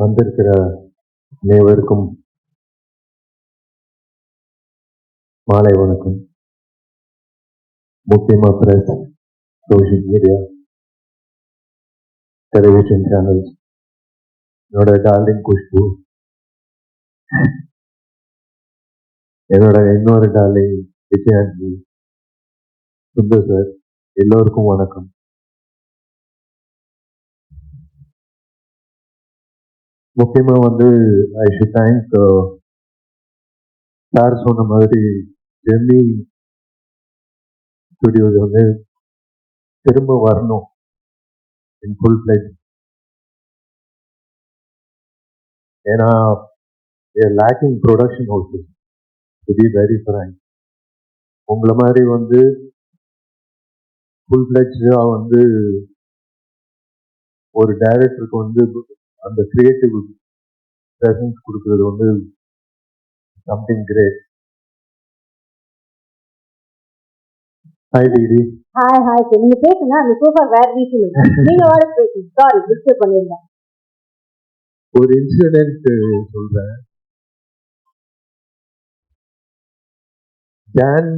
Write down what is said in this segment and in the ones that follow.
வந்திருக்கிற அனைவருக்கும் மாலை வணக்கம். முக்கியமா press social media television channels என்னோட டார்லிங் குஷ்பு. என்னோட இன்னொரு டார்லிங் விஜயாண்டி. சுந்தர் சார் எல்லோருக்கும் வணக்கம். முக்கியமா வந்து ஐ ஷுட் தேங்க் சார் சொன்ன மாதிரி ஜெர்னி ஸ்டுடியோஸ் வந்து திரும்ப வரணும். இன் ஃபுல் பிளேட் ஏன்னா lacking production also to be very frank உங்களை மாதிரி வந்து ஃபுல் பிளட்ஜாக வந்து ஒரு டைரக்டருக்கு வந்து அந்த கிரியேட்டிவ் ப்ரெசன்ஸ் கொடுக்கறது வந்து something great high degree hi hi நீங்க பேசுங்க அந்த சோஃபா வேற வீட்டுல நீங்க வாட பேசுங்க. சாரி டிஸ்டர்ப் பண்ணிருந்தேன். ஒரு இன்சிடென்ட் சொல்றேன். ஜான்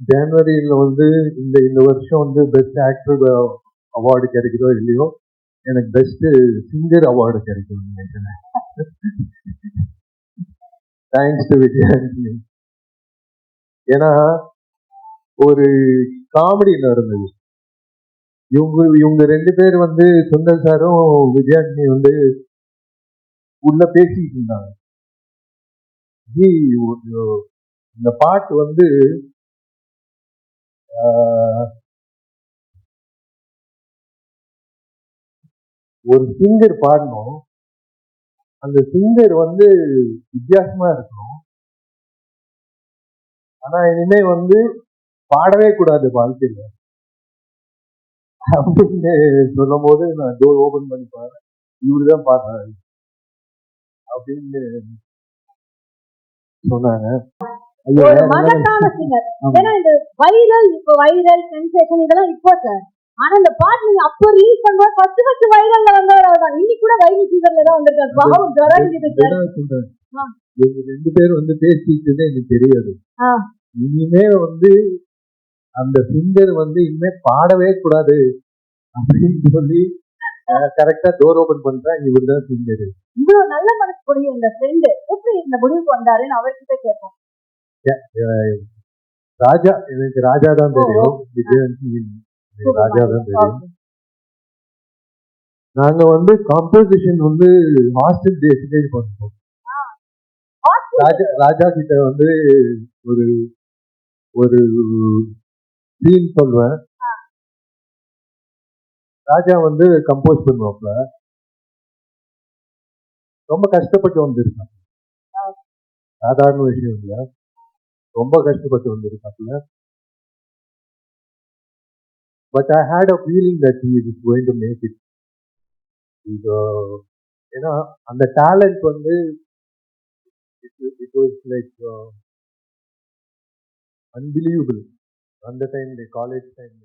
ஜனவரியில் வந்து இந்த இந்த வருஷம் வந்து பெஸ்ட் ஆக்டர் அவார்டு கிடைக்குதோ இல்லையோ எனக்கு பெஸ்ட் சிங்கர் அவார்டு கிடைக்கும் நினைக்கிறேன். தேங்க்ஸ் டு விஜயாண்டி ஏன்னா ஒரு காமெடி நடந்தது. இவங்க இவங்க ரெண்டு பேர் வந்து சுந்தர் சாரும் விஜயாண்டி வந்து உள்ள பேசிட்டு இருந்தாங்க. ஜி ஒரு- இந்த பாட்டு வந்து ஒரு சிங்கர் பாடணும். அந்த சிங்கர் வந்து வித்தியாசமா இருக்கணும். ஆனா இனிமே வந்து பாடவே கூடாது வாழ்க்கையில. அப்படின்னு சொல்லும் போது நான் டோர் ஓபன் பண்ணி பாருறேன் இவருதான் பாடுறாரு. அப்படின்னு சொன்னாங்க. மகத்தான சிங்கர் ஆமா. ஏன்னா இந்த வைரல் இப்போ வைரல் சென்சேஷன் இதெல்லாம் இப்போ சார் ஆனா இந்த பாட்டு நீங்க அப்போ ரிலீஸ் பண்ணும்போது ஃபர்ஸ்ட் ஃபர்ஸ்ட் வைரல்ல வந்தவர் தான் இன்னைக்கு கூட வைரல் சீசன்ல தான் வந்திருக்காரு. பாவம். ஆ. இவங்க ரெண்டு பேரும் வந்து பேசிக்கிட்டதே எனக்கு தெரியாது. இனிமே வந்து அந்த சிங்கர் வந்து இனிமே பாடவே கூடாது அப்படின்னு சொல்லி கரெக்டா டோர் ஓபன் பண்றேன் இவர் தான் சிங்கர் இவ்வளவு நல்ல மனசு புரியும் இந்த ஃப்ரெண்டு எப்படி இந்த முடிவுக்கு வந்தாருன்னு அவர்கிட்ட கேட்போம். ராஜா எனக்கு ராஜா தான் தெரியும். ராஜா தான் தெரியும். நாங்க வந்து காம்போசிஷன் வந்து ஹாஸ்டல் டேஸ்லேயே பண்ணுவோம். ராஜா ராஜா கிட்ட வந்து ஒரு ஒரு சீன் சொல்வேன் ராஜா வந்து கம்போஸ் பண்ணுவாப்ல. ரொம்ப கஷ்டப்பட்டு வந்திருக்காங்க சாதாரண விஷயம் இல்ல. ரொம்ப கஷ்டப்பட்டு வந்திருக்காப்புல but I had a feeling that he is going to make it இது ஏன்னா அந்த டேலண்ட் வந்து இட் வாஸ் லைக் அன்பிலீவபிள் அந்த டைம்ல காலேஜ் டைம்ல